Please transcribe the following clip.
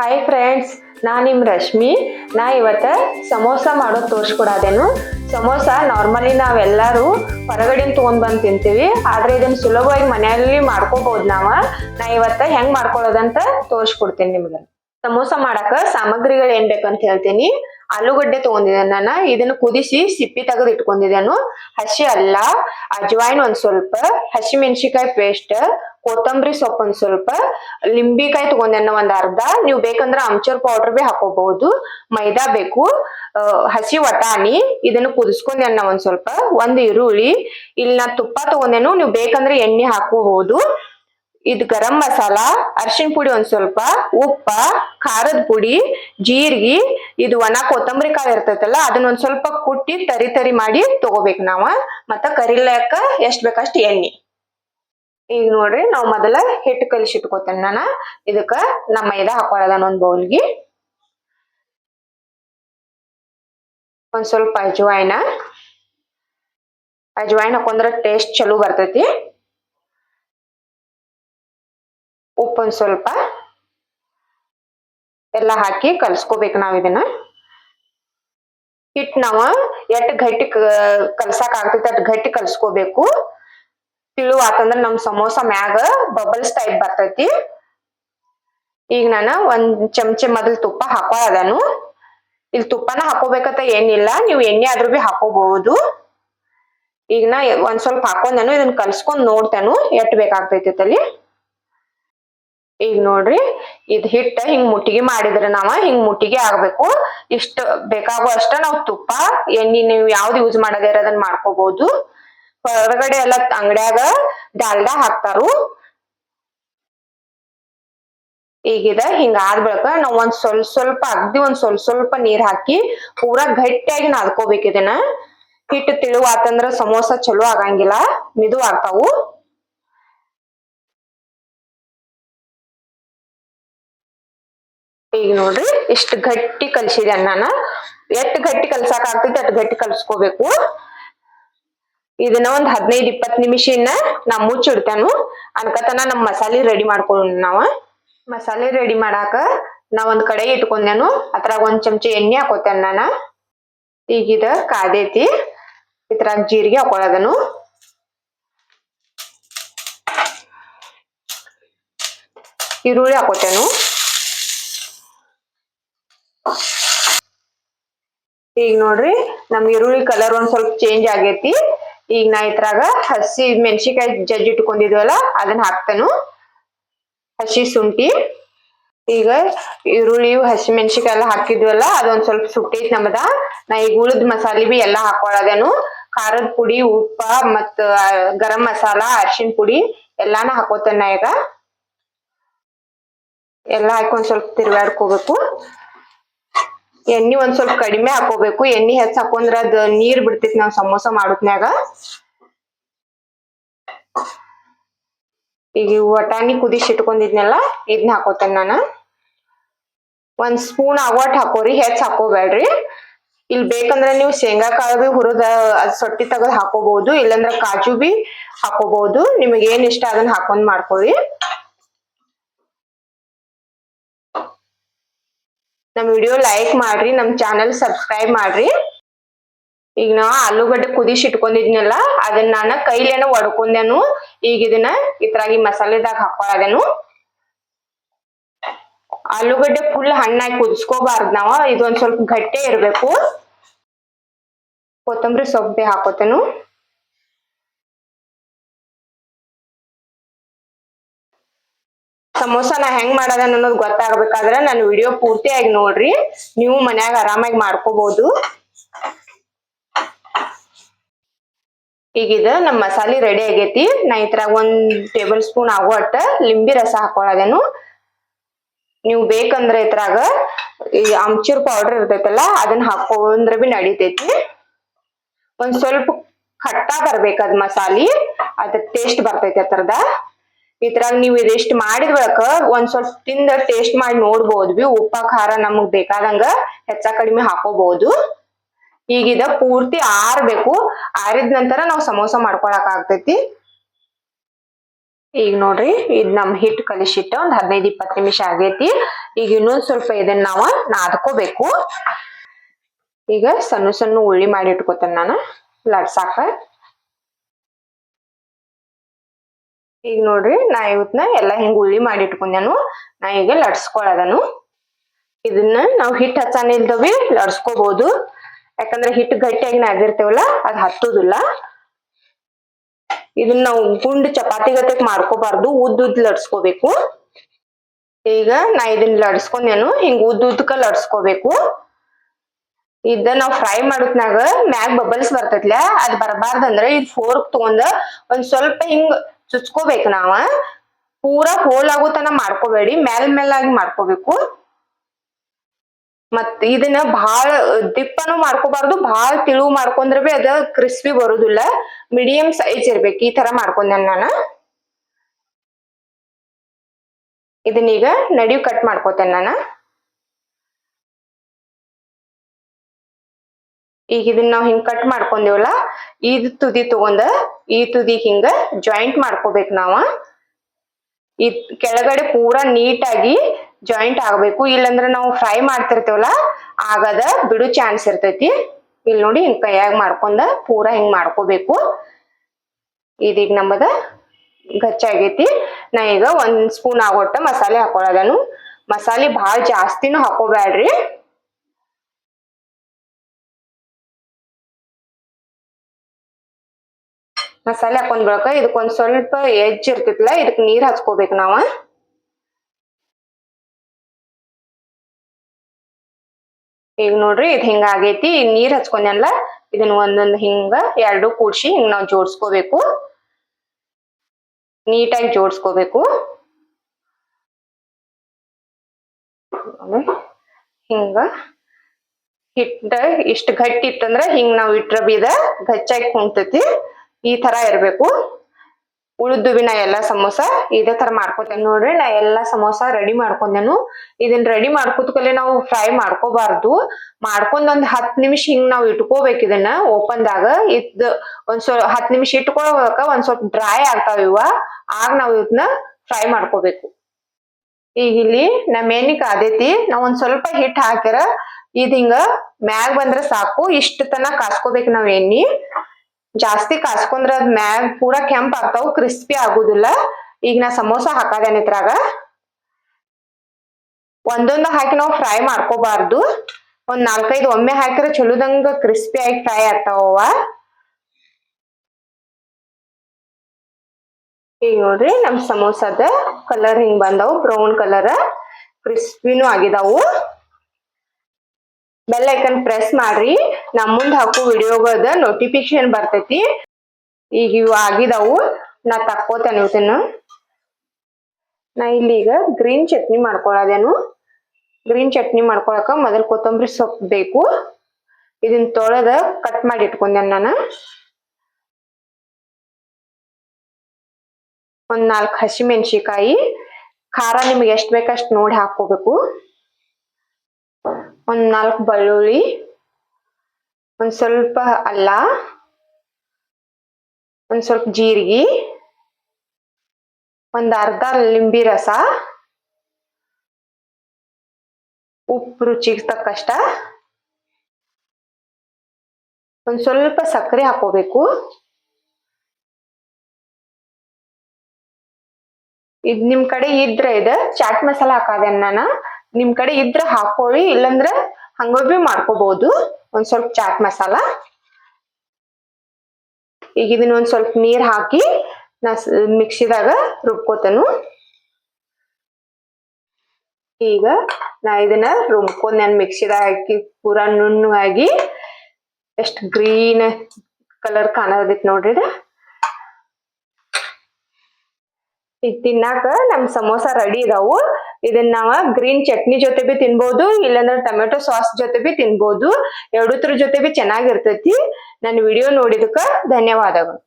Hi friends ನಾ ನಿಮ್ ರಶ್ಮಿ. ನಾ ಇವತ್ತ ಸಮೋಸ ಮಾಡೋದು ತೋರಿಸ್ಕೊಡೋದೇನು. ಸಮೋಸ ನಾರ್ಮಲಿ ನಾವೆಲ್ಲರೂ ಹೊರಗಡೆ ತೊಗೊಂಡ್ ಬಂದು ತಿಂತೀವಿ. ಆದ್ರೆ ಇದನ್ನ ಸುಲಭವಾಗಿ ಮನೆಯಲ್ಲಿ ಮಾಡ್ಕೋಬಹುದು ನಾವ. ನಾ ಇವತ್ತ ಹೆಂಗ್ ಮಾಡ್ಕೊಳ್ಳೋದಂತ ತೋರಿಸ್ಕೊಡ್ತೀನಿ ನಿಮ್ಗೆ. ಸಮೋಸ ಮಾಡಾಕ ಸಾಮಗ್ರಿಗಳು ಏನ್ ಬೇಕಂತ ಹೇಳ್ತೀನಿ. ಆಲೂಗಡ್ಡೆ ತಗೊಂಡಿದ್ದೇನೆ ನಾನು. ಇದನ್ನ ಕುದಿಸಿ ಸಿಪ್ಪಿ ತೆಗೆದು ಇಟ್ಕೊಂಡಿದ್ದೇನು ಹಸಿ ಅಲ್ಲ, ಅಜ್ವಾಯಿನ್ ಒಂದ್ ಸ್ವಲ್ಪ, ಹಸಿ ಮೆಣಸಿಕಾಯಿ ಪೇಸ್ಟ್ ಕೊತ್ತಂಬರಿ ಸೊಪ್ಪು ಒಂದ್ ಸ್ವಲ್ಪ, ಲಿಂಬಿಕಾಯಿ ತಗೊಂಡೆನ ಒಂದ್ ಅರ್ಧ. ನೀವು ಬೇಕಂದ್ರೆ ಅಮ್ಚೂರ್ ಪೌಡರ್ ಬಿ ಹಾಕೋಬಹುದು. ಮೈದಾ ಬೇಕು ಹಸಿ ವಟಾಣಿ, ಇದನ್ನ ಕುದಿಸ್ಕೊಂಡೆನ ಒಂದ್ ಸ್ವಲ್ಪ, ಒಂದ್ ಈರುಳ್ಳಿ. ಇಲ್ಲಿ ನಾ ತುಪ್ಪ ತಗೊಂಡೆನು ನೀವು ಬೇಕಂದ್ರೆ ಎಣ್ಣೆ ಹಾಕೋಬಹುದು. ಇದು ಗರಂ ಮಸಾಲ ಅರ್ಶಿನ ಪುಡಿ ಒಂದ್ ಸ್ವಲ್ಪ, ಉಪ್ಪ, ಖಾರದ ಪುಡಿ, ಜೀರಿಗೆ, ಇದು ಒಣ ಕೊತ್ತಂಬರಿ ಕಾಯಿ ಇರ್ತೈತಲ್ಲ, ಅದನ್ನ ಒಂದ್ ಸ್ವಲ್ಪ ಕುಟ್ಟಿ ತರಿ ತರಿ ಮಾಡಿ ತಗೋಬೇಕು ನಾವ. ಮತ್ತ ಕರಿಲಕ್ಕ ಎಷ್ಟ್ ಬೇಕಷ್ಟು ಎಣ್ಣೆ. ಈಗ ನೋಡ್ರಿ, ನಾವ್ ಮೊದಲ ಹಿಟ್ಟು ಕಲಿಸಿಟ್ಕೋತೇನೆ ನಾನ. ಇದಕ್ಕ ನಮ್ಮ ಮೈದಾ ಹಾಕೊಳ್ಳೋದ ಒಂದ್ ಬೌಲ್ಗೆ. ಒಂದ್ ಸ್ವಲ್ಪ ಅಜ್ವಾಯ್ನ. ಅಜ್ವಾಯ್ನ ಹಾಕೊಂಡ್ರ ಟೇಸ್ಟ್ ಚಲೋ ಬರ್ತೈತಿ. ಒಂದ್ ಸ್ವಲ್ಪ ಎಲ್ಲ ಹಾಕಿ ಕಲ್ಸ್ಕೋಬೇಕು ನಾವು ಇದನ್ನ. ಹಿಟ್ ನಾವು ಎಟ್ ಗಟ್ಟಿ ಕಲ್ಸಾಕ ಆಗ್ತೈತಿ ಅಷ್ಟ್ ಗಟ್ಟಿ ಕಲ್ಸ್ಕೋಬೇಕು. ತಿಳು ಆತಂದ್ರ ನಮ್ ಸಮೋಸ ಮ್ಯಾಗ ಬಬಲ್ಸ್ ಟೈಪ್ ಬರ್ತೈತಿ. ಈಗ ನಾನು ಒಂದ್ ಚಮಚೆ ಮೊದಲ್ ತುಪ್ಪ ಹಾಕೋ ಅದನ್ನು ಇಲ್ಲಿ ತುಪ್ಪನ ಹಾಕೋಬೇಕಂತ ಏನಿಲ್ಲ, ನೀವು ಎಣ್ಣೆ ಆದ್ರೂ ಬಿ ಹಾಕೋಬಹುದು. ಈಗ ನಾ ಒಂದ್ ಸ್ವಲ್ಪ ಹಾಕೊಂಡನು ಇದನ್ನ ಕಲ್ಸ್ಕೊಂಡ್ ನೋಡ್ತೇನು, ಎಟ್ ಬೇಕಾಗ್ತೈತಿ ತಲಿ. ಈಗ ನೋಡ್ರಿ ಇದ್ ಹಿಟ್ಟ ಹಿಂಗ್ ಮುಟ್ಟಿಗೆ ಮಾಡಿದ್ರೆ ನಾವ ಹಿಂಗ್ ಮುಟ್ಟಿಗೆ ಆಗ್ಬೇಕು. ಇಷ್ಟ ಬೇಕಾಗೋ ಅಷ್ಟ ನಾವ್ ತುಪ್ಪ, ಎಣ್ಣೆ ನೀವು ಯಾವ್ದು ಯೂಸ್ ಮಾಡದೇ ಅದನ್ನ ಮಾಡ್ಕೋಬಹುದು ಹೊರಗಡೆ ಎಲ್ಲ ಅಂಗಡ್ಯಾಗ ಡಾಲ್ಡಾ ಹಾಕ್ತಾರು. ಈಗಿದ ಹಿಂಗ ಆದ್ಬಳಕ ನಾವ್ ಒಂದ್ ಸ್ವಲ್ಪ ಸ್ವಲ್ಪ ಅಗ್ದಿ ಒಂದ್ ಸ್ವಲ್ಪ ಸ್ವಲ್ಪ ನೀರ್ ಹಾಕಿ ಪೂರಾ ಗಟ್ಟಿಯಾಗಿ ನಾದ್ಕೋಬೇಕು ಇದನ್ನ. ಹಿಟ್ಟು ತಿಳುವಾತಂದ್ರ ಸಮೋಸ ಚಲೋ ಆಗಂಗಿಲ್ಲ, ಮಿದು ಆಗ್ತಾವು. ಈಗ ನೋಡ್ರಿ, ಇಷ್ಟು ಗಟ್ಟಿ ಕಲ್ಸಿದೆ ಅನ್ನನ ಎಷ್ಟ್ ಗಟ್ಟಿ ಕಲ್ಸಾಕ್ ಆಗ್ತೈತಿ ಅಷ್ಟು ಗಟ್ಟಿ ಕಲ್ಸ್ಕೋಬೇಕು. ಇದನ್ನ ಒಂದ್ ಹದಿನೈದು ಇಪ್ಪತ್ ನಿಮಿಷನ ನಾ ಮುಚ್ಚಿಡ್ತೇನು ಅನ್ಕತನ ನಮ್ ಮಸಾಲೆ ರೆಡಿ ಮಾಡ್ಕೊಂಡು ನಾವ. ಮಸಾಲೆ ರೆಡಿ ಮಾಡಾಕ ನಾ ಒಂದ್ ಕಡೆ ಇಟ್ಕೊಂಡೇನು. ಅದ್ರಾಗ ಒಂದ್ ಚಮಚ ಎಣ್ಣೆ ಹಾಕೋತೇನೆ ನಾನ ಈಗ ಇದ ಕಾದೈತಿ ಇದ್ರಾಗ ಜೀರಿಗೆ ಹಾಕೊಳ್ಳೋದನು ಈರುಳ್ಳಿ ಹಾಕೋತೇನು. ಈಗ ನೋಡ್ರಿ ನಮ್ ಈರುಳ್ಳಿ ಕಲರ್ ಒಂದ್ ಸ್ವಲ್ಪ ಚೇಂಜ್ ಆಗೇತಿ. ಈಗ ನಾ ಇದ್ರಾಗ ಹಸಿ ಮೆಣಸಿಕಾಯಿ ಜಜ್ಜಿ ಇಟ್ಕೊಂಡಿದ್ವಲ್ಲ, ಅದನ್ನ ಹಾಕ್ತೇನು. ಹಸಿ ಶುಂಠಿ. ಈಗ ಈರುಳ್ಳಿ, ಹಸಿ ಮೆಣಸಿಕಾಯಿ ಎಲ್ಲ ಹಾಕಿದ್ವಲ್ಲ, ಅದೊಂದ್ ಸ್ವಲ್ಪ ಸುಟ್ಟೈತಿ ನಮ್ದ. ನಾ ಈಗ ಉಳಿದ ಮಸಾಲೆ ಬಿ ಎಲ್ಲಾ ಹಾಕೊಳದೇನು. ಖಾರದ ಪುಡಿ, ಉಪ್ಪ ಮತ್ತ ಗರಂ ಮಸಾಲ, ಅರಿಶಿನ ಪುಡಿ ಎಲ್ಲಾನ ಹಾಕೋತೇನೆ ನಾ ಈಗ. ಎಲ್ಲಾ ಹಾಕಿ ಒಂದ್ ಸ್ವಲ್ಪ ತಿರ್ಗಾಡ್ಕೋಬೇಕು. ಎಣ್ಣಿ ಒಂದ್ ಸ್ವಲ್ಪ ಕಡಿಮೆ ಹಾಕೋಬೇಕು. ಎಣ್ಣಿ ಹೆಚ್ಚ ಹಾಕೊಂಡ್ರ ಅದ್ ನೀರ್ ಬಿಡ್ತೈತಿ ನಾವ್ ಸಮೋಸ ಮಾಡೋದ್ನ್ಯಾಗ. ಈಗ ವಟಾಣಿ ಕುದಿಸಿ ಇಟ್ಕೊಂಡಿದ್ನಲ್ಲ ಇದನ್ನ ಹಾಕೋತೇನೆ ನಾನು. ಒಂದ್ ಸ್ಪೂನ್ ಆಗೋಟ್ ಹಾಕೋರಿ, ಹೆಚ್ಚ ಹಾಕೋಬೇಡ್ರಿ ಇಲ್ಲಿ ಬೇಕಂದ್ರೆ ನೀವು ಶೇಂಗಾ ಕಾಳು ಹುರಿದ ಅದ್ ಸೊಟ್ಟಿ ತೆಗೆದ್ ಹಾಕೋಬಹುದು ಇಲ್ಲಂದ್ರ ಕಾಜು ಬಿ ಹಾಕೋಬಹುದು ನಿಮಗೆ ಏನ್ ಇಷ್ಟ ಅದನ್ನ ಹಾಕೊಂಡ್ ಮಾಡ್ಕೊಳ್ಳಿ ನಮ್ ವಿಡಿಯೋ ಲೈಕ್ ಮಾಡ್ರಿ ನಮ್ಮ ಚಾನೆಲ್ ಸಬ್ಸ್ಕ್ರೈಬ್ ಮಾಡ್ರಿ. ಈಗ ನಾ ಆಲೂಗಡ್ಡೆ ಕುದಿಸಿ ಇಟ್ಕೊಂಡಿದ್ನಲ್ಲ, ಅದನ್ನ ನಾನು ಕೈಲೇನ ಒಡ್ಕೊಂಡೆನು. ಈಗ ಇದನ್ನ ಇತರಾಗಿ ಮಸಾಲೆದಾಗ ಹಾಕೊಳ್ಳೋದೇನು ಆಲೂಗಡ್ಡೆ ಫುಲ್ ಹಣ್ಣಾಗಿ ಕುದಿಸ್ಕೋಬಾರ್ದು ನಾವು, ಇದೊಂದ್ ಸ್ವಲ್ಪ ಗಟ್ಟಿ ಇರಬೇಕು. ಕೊತ್ತಂಬರಿ ಸೊಪ್ಪೆ ಹಾಕೋತೇನು. ಸಮೋಸ ನಾ ಹೆಂಗ್ ಮಾಡೋದ ಅನ್ನೋದು ಗೊತ್ತಾಗ್ಬೇಕಾದ್ರೆ ನನ್ನ ವಿಡಿಯೋ ಪೂರ್ತಿಯಾಗಿ ನೋಡ್ರಿ. ನೀವು ಮನ್ಯಾಗ ಆರಾಮಾಗಿ ಮಾಡ್ಕೋಬಹುದು ಈಗಿದ ನಮ್ಮ ನಮ್ ಮಸಾಲೆ ರೆಡಿ ಆಗೈತಿ. ನಾ ಇದ್ರಾಗ ಒಂದ್ ಟೇಬಲ್ ಸ್ಪೂನ್ ಆಗೋ ಅಟ್ಟ ಲಿಂಬಿ ರಸ ಹಾಕೊಳ್ಳೋದೇನು ನೀವು ಬೇಕಂದ್ರೆ ಇದ್ರಾಗ ಈ ಅಮ್ಚೂರ್ ಪೌಡರ್ ಇರ್ತೈತಲ್ಲ ಅದನ್ನ ಹಾಕೊಂಡ್ರೆ ಬಿ ನಡಿತೈತಿ. ಒಂದ್ ಸ್ವಲ್ಪ ಖಟ್ಟ ಬರ್ಬೇಕ ಅದ್ ಮಸಾಲಿ. ಅದ್ರ ಟೇಸ್ಟ್ ಬರ್ತೈತಿ ಅದ್ರದ ಇದ್ರಾಗ ನೀವು ಇದಿಷ್ಟ್ ಮಾಡಿದ ಬಳಕ ಒಂದ್ ಸ್ವಲ್ಪ ತಿಂದ ಟೇಸ್ಟ್ ಮಾಡಿ ನೋಡ್ಬೋದು ಬಿ ಉಪ್ಪ, ಖಾರ ನಮಗ್ ಬೇಕಾದಂಗ ಹೆಚ್ಚ ಕಡಿಮೆ ಹಾಕೋಬಹುದು ಈಗಿದ ಪೂರ್ತಿ ಆರ್ಬೇಕು. ಆರಿದ ನಂತರ ನಾವು ಸಮೋಸ ಮಾಡ್ಕೊಳಕ್ ಆಗ್ತೈತಿ. ಈಗ ನೋಡ್ರಿ, ಇದ್ ನಮ್ ಹಿಟ್ ಕಲಿಸಿಟ್ಟ ಒಂದ್ ಹದಿನೈದು ಇಪ್ಪತ್ ನಿಮಿಷ ಆಗೈತಿ. ಈಗ ಇನ್ನೊಂದ್ ಸ್ವಲ್ಪ ಇದನ್ನ ನಾವ ನಾದ್ಕೋಬೇಕು. ಈಗ ಸಣ್ಣ ಸಣ್ಣ ಉಳ್ಳಿ ಮಾಡಿ ಇಟ್ಕೋತೇನೆ ನಾನು. ಲಡ್ಸಾಕ ಈಗ ನೋಡ್ರಿ, ನಾ ಇವತ್ನ ಎಲ್ಲಾ ಹಿಂಗ ಉಳ್ಳಿ ಮಾಡಿ ಇಟ್ಕೊಂಡ್ಯಾನು ನಾ ಈಗ ಲಡ್ಸ್ಕೊಳದನು ಇದನ್ನ ನಾವು ಹಿಟ್ಟು ಹಚ್ಚಾನ ಇಲ್ದವಿ ಲಡ್ಸ್ಕೋಬಹುದು ಯಾಕಂದ್ರೆ ಹಿಟ್ಟು ಗಟ್ಟಿಯಾಗಿ ನಾದಿರ್ತೇವಲ್ಲ, ಅದ್ ಹತ್ತುದಿಲ್ಲ. ಇದನ್ನ ನಾವು ಗುಂಡ್ ಚಪಾತಿ ಗತೆಗ್ ಮಾಡ್ಕೋಬಾರ್ದು, ಉದ್ದ ಉದ್ದ ಲಡ್ಸ್ಕೋಬೇಕು ಈಗ ನಾ ಇದನ್ನ ಲಡ್ಸ್ಕೊಂಡೇನು ಹಿಂಗ ಉದ್ದ ಉದ್ದಕ ಲಡ್ಸ್ಕೋಬೇಕು ಇದ ನಾವು ಫ್ರೈ ಮಾಡೋತ್ನಾಗ ಮ್ಯಾಗ್ ಬಬಲ್ಸ್ ಬರ್ತೈತ್ಲ, ಅದ್ ಬರಬಾರ್ದಂದ್ರ ಇದು ಫೋರ್ಕ್ ತಗೊಂಡ ಒಂದ್ ಸ್ವಲ್ಪ ಹಿಂಗ್ ಚುಚ್ಕೋಬೇಕು ನಾವ ಪೂರಾ ಹೋಲ್ ಆಗೋ ತನ ಮಾಡ್ಕೋಬೇಡಿ ಮೇಲ್ ಮೇಲಾಗಿ ಮಾಡ್ಕೋಬೇಕು. ಮತ್ ಇದನ್ನ ಬಹಳ ದಿಪ್ಪನು ಮಾಡ್ಕೋಬಾರ್ದು ಬಹಳ ತಿಳು ಮಾಡ್ಕೊಂಡ್ರೆ ಬಿ ಅದ ಕ್ರಿಸ್ಪಿ ಬರುದಿಲ್ಲ. ಮೀಡಿಯಂ ಸೈಜ್ ಇರ್ಬೇಕು, ಈ ತರ ಮಾಡ್ಕೊಂಡೆ ನಾನು. ಇದನ್ನೀಗ ನಡಿ ಕಟ್ ಮಾಡ್ಕೋತೇನೆ ನಾನು. ಈಗ ಇದನ್ನ ನಾವ್ ಹಿಂಗ್ ಕಟ್ ಮಾಡ್ಕೊಂಡೇವಲ್ಲ ಇದ್ ತುದಿ ತಗೊಂಡ ಈ ತುದಿ ಹಿಂಗ ಜಾಯಿಂಟ್ ಮಾಡ್ಕೋಬೇಕು ನಾವ. ಈ ಕೆಳಗಡೆ ಪೂರಾ ನೀಟಾಗಿ ಜಾಯಿಂಟ್ ಆಗ್ಬೇಕು. ಇಲ್ಲಂದ್ರ ನಾವು ಫ್ರೈ ಮಾಡ್ತಿರ್ತೇವಲ್ಲ, ಆಗದ ಬಿಡು ಚಾನ್ಸ್ ಇರ್ತೈತಿ. ಇಲ್ಲಿ ನೋಡಿ ಹಿಂಗ್ ಕೈಯಾಗ ಮಾಡ್ಕೊಂಡ ಪೂರಾ ಹಿಂಗ್ ಮಾಡ್ಕೋಬೇಕು. ಇದೀಗ ನಮ್ಮದ ಗಚ್ಚಾಗೈತಿ ನಾ ಈಗ ಒಂದ್ ಸ್ಪೂನ್ ಆಗೋಟ್ಟ ಮಸಾಲೆ ಹಾಕೊಳ್ಳೋದನು ಮಸಾಲೆ ಭಾಳ ಜಾಸ್ತಿನೂ ಹಾಕೋಬ್ಯಾಡ್ರಿ. ಮಸಾಲೆ ಹಾಕೊಂಡ್ ಬಳಕ ಇದಕ್ಕೊಂದ್ ಸ್ವಲ್ಪ ಎಜ್ ಇರ್ತೈತಿಲ್ಲ ಇದಕ್ ನೀರ್ ಹಚ್ಕೋಬೇಕು ನಾವ. ಈಗ ನೋಡ್ರಿ ಇದ್ ಹಿಂಗ ಆಗೈತಿ ನೀರ್ ಹಚ್ಕೊಂಡಲ್ಲ ಇದನ್ನ ಒಂದೊಂದ್ ಹಿಂಗ ಎರಡು ಕೂಡ್ಸಿ ಹಿಂಗ್ ನಾವ್ ಜೋಡ್ಸ್ಕೋಬೇಕು. ನೀಟಾಗಿ ಜೋಡ್ಸ್ಕೋಬೇಕು. ಹಿಂಗ ಹಿಟ್ಟ ಇಷ್ಟ ಗಟ್ಟಿ ಇತ್ತಂದ್ರ ಹಿಂಗ್ ನಾವ್ ಇಟ್ರ ಬೀದ ಗಚ್ಚಾಗಿ ಕುಂತೈತಿ ಈ ತರ ಇರ್ಬೇಕು. ಉಳಿದು ಬಿ ನಾ ಎಲ್ಲಾ ಸಮೋಸ, ಇದೇ ತರ ಮಾಡ್ಕೊತೇನೆ ನೋಡ್ರಿ, ನಾ ಎಲ್ಲಾ ಸಮೋಸ ರೆಡಿ ಮಾಡ್ಕೊಂಡೇನು ಇದನ್ನ ರೆಡಿ ಮಾಡ್ಕೋತ್ಕಲೆ ನಾವು ಫ್ರೈ ಮಾಡ್ಕೋಬಾರ್ದು. ಮಾಡ್ಕೊಂಡ್ ಒಂದ್ ಹತ್ ನಿಮಿಷ ಹಿಂಗ್ ನಾವ್ ಇಟ್ಕೋಬೇಕು ಇದನ್ನ ಓಪನ್ ದಾಗ. ಇದ್ ಒಂದ್ ಸ್ವಲ್ಪ ಹತ್ ನಿಮಿಷ ಇಟ್ಕೊಳಕ ಒಂದ್ ಸ್ವಲ್ಪ ಡ್ರೈ ಆಗ್ತಾವ ಇವ. ಆಗ ನಾವ್ ಇದನ್ನ ಫ್ರೈ ಮಾಡ್ಕೋಬೇಕು. ಈಗ ಇಲ್ಲಿ ನಮ್ಮ ಎಣ್ಣಿ ಕಾದೈತಿ ನಾವ್ ಒಂದ್ ಸ್ವಲ್ಪ ಹಿಟ್ ಹಾಕ್ಯಾರ, ಇದ್ ಹಿಂಗ ಮ್ಯಾಗ್ ಬಂದ್ರ ಸಾಕು. ಇಷ್ಟ ತನ ಕಾಸ್ಕೋಬೇಕು ನಾವ್ ಎಣ್ಣಿ. ಜಾಸ್ತಿ ಕಾಸ್ಕೊಂಡ್ರ ಅದ್ ಮ್ಯಾಗ್ ಪೂರಾ ಕೆಂಪ್ ಆಗ್ತಾವ್, ಕ್ರಿಸ್ಪಿ ಆಗುದಿಲ್ಲ. ಈಗ ನಾ ಸಮೋಸ ಹಾಕದೇನ ಇದ್ರಾಗ? ಒಂದೊಂದು ಹಾಕಿ ನಾವು ಫ್ರೈ ಮಾಡ್ಕೋಬಾರ್ದು. ಒಂದ್ ನಾಲ್ಕೈದು ಒಮ್ಮೆ ಹಾಕಿದ್ರೆ ಚಲೋದಂಗ ಕ್ರಿಸ್ಪಿ ಆಗಿ ಫ್ರೈ ಆಗ್ತಾವ ಈಗ ನೋಡ್ರಿ ನಮ್ ಸಮೋಸದ ಕಲರ್ ಹಿಂಗ್ ಬಂದವು ಬ್ರೌನ್ ಕಲರ್ ಕ್ರಿಸ್ಪಿನೂ ಆಗಿದಾವು. ಬೆಲ್ ಐಕನ್ ಪ್ರೆಸ್ ಮಾಡ್ರಿ. ನಮ್ ಮುಂದ್ ಹಾಕೋ ವಿಡಿಯೋಗದ ನೋಟಿಫಿಕೇಶನ್ ಬರ್ತೈತಿ. ಈಗ ಇವು ಆಗಿದಾವು. ನಾ ತಕ್ಕೋತೇನೆ ಇವತ್ತಿನ ನಾ ಇಲ್ಲಿ ಈಗ ಗ್ರೀನ್ ಚಟ್ನಿ ಮಾಡ್ಕೊಳ್ಳೋದೇನು ಗ್ರೀನ್ ಚಟ್ನಿ ಮಾಡ್ಕೊಳಕ ಮೊದಲು ಕೊತ್ತಂಬರಿ ಸೊಪ್ಪು ಬೇಕು. ಇದನ್ನ ತೊಳೆದ ಕಟ್ ಮಾಡಿ ಇಟ್ಕೊಂಡೆ ನಾನು. ಒಂದ್ ನಾಲ್ಕು ಹಸಿಮೆಣಸಿಕಾಯಿ ಖಾರ ನಿಮ್ಗೆ ಎಷ್ಟ್ ಬೇಕಷ್ಟು ನೋಡಿ ಹಾಕೋಬೇಕು ಒಂದ್ ನಾಲ್ಕು ಬೆಳ್ಳುಳ್ಳಿ, ಒಂದ್ ಸ್ವಲ್ಪ ಅಲ್ಲ, ಒಂದ್ ಸ್ವಲ್ಪ ಜೀರಿಗೆ, ಒಂದ್ ಅರ್ಧ ಲಿಂಬಿ ರಸ, ಉಪ್ಪು ರುಚಿಗೆ ತಕ್ಕಷ್ಟ, ಒಂದ್ ಸ್ವಲ್ಪ ಸಕ್ಕರೆ ಹಾಕೋಬೇಕು. ಇದ್ ನಿಮ್ ಕಡೆ ಇದ್ರೆ ಇದ ಚಾಟ್ ಮಸಾಲ ಹಾಕದೇನ್ ನಾನ ನಿಮ್ ಕಡೆ ಇದ್ರೆ ಹಾಕೊಳ್ಳಿ ಇಲ್ಲಂದ್ರೆ ಹಂಗ ಮಾಡ್ಕೋಬಹುದು ಒಂದ್ ಸ್ವಲ್ಪ ಚಾಟ್ ಮಸಾಲ. ಈಗ ಇದನ್ನ ಒಂದ್ ಸ್ವಲ್ಪ ನೀರ್ ಹಾಕಿ ನಾ ಮಿಕ್ಸಿದಾಗ ರುಬ್ಕೋತೇನು. ಈಗ ನಾ ಇದನ್ನ ರುಬ್ಕೊಂಡ್ ನಾನು ಮಿಕ್ಸಿದಾಗ ಹಾಕಿ ಪುರಾ ನುಣ್ಣು ಆಗಿ ಎಷ್ಟ್ ಗ್ರೀನ್ ಕಲರ್ ಕಾಣದಿತ್ ನೋಡ್ರಿ ಈಗ ತಿನ್ನಾಕ ನಮ್ ಸಮೋಸ ರೆಡಿ ಇದಾವು. ಇದನ್ನ ನಾವ ಗ್ರೀನ್ ಚಟ್ನಿ ಜೊತೆ ಬಿ ತಿನ್ಬಹುದು ಇಲ್ಲಾಂದ್ರೆ ಟೊಮೆಟೊ ಸಾಸ್ ಜೊತೆ ಬಿ ತಿನ್ಬಹುದು ಎರಡುತ್ರ ಜೊತೆ ಬಿ ಚೆನ್ನಾಗಿರ್ತೈತಿ. ನನ್ನ ವಿಡಿಯೋ ನೋಡಿದಕ್ಕ ಧನ್ಯವಾದಗಳು.